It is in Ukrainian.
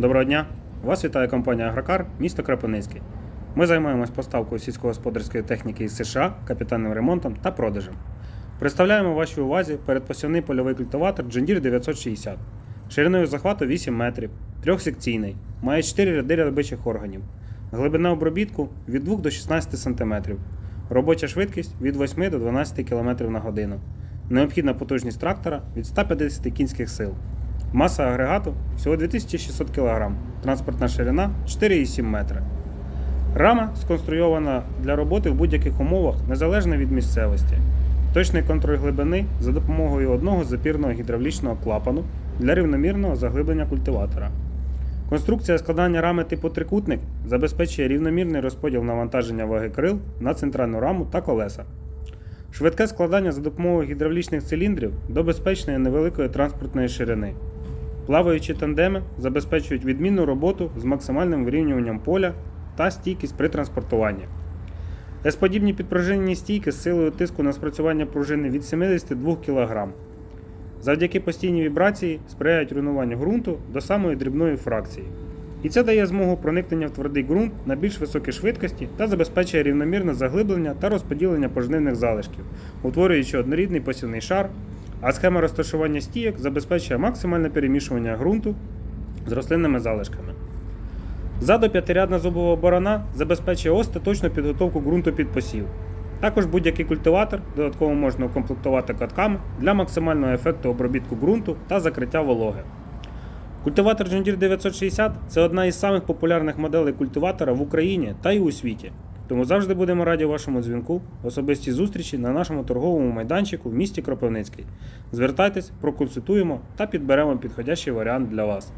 Доброго дня! Вас вітає компанія Агрокар, місто Кропивницький. Ми займаємось поставкою сільськогосподарської техніки із США, капітальним ремонтом та продажем. Представляємо вашій увазі передпосівний польовий культиватор Deere 960. Шириною захвату 8 метрів, трьохсекційний, має 4 ряди рядовичих органів. Глибина обробітку від 2 до 16 см. Робоча швидкість від 8 до 12 км на годину. Необхідна потужність трактора від 150 кінських сил. Маса агрегату всього 2600 кг, транспортна ширина 4,7 метра. Рама сконструйована для роботи в будь-яких умовах незалежно від місцевості. Точний контроль глибини за допомогою одного запірного гідравлічного клапану для рівномірного заглиблення культиватора. Конструкція складання рами типу трикутник забезпечує рівномірний розподіл навантаження ваги крил на центральну раму та колеса. Швидке складання за допомогою гідравлічних циліндрів до безпечної невеликої транспортної ширини. Плаваючі тандеми забезпечують відмінну роботу з максимальним вирівнюванням поля та стійкість при транспортуванні. С-подібні підпружинені стійки з силою тиску на спрацювання пружини від 72 кг. Завдяки постійній вібрації сприяють руйнуванню ґрунту до самої дрібної фракції. І це дає змогу проникнення в твердий ґрунт на більш високій швидкості та забезпечує рівномірне заглиблення та розподілення пожнивних залишків, утворюючи однорідний посівний шар, а схема розташування стійок забезпечує максимальне перемішування ґрунту з рослинними залишками. Ззаду п'ятирядна зубова борона забезпечує остаточну підготовку ґрунту під посів. Також будь-який культиватор додатково можна укомплектувати катками для максимального ефекту обробітку ґрунту та закриття вологи. Культиватор John Deere 960 це одна із самих популярних моделей культиватора в Україні та й у світі. Тому завжди будемо раді вашому дзвінку, особистій зустрічі на нашому торговому майданчику в місті Кропивницький. Звертайтесь, проконсультуємо та підберемо підходящий варіант для вас.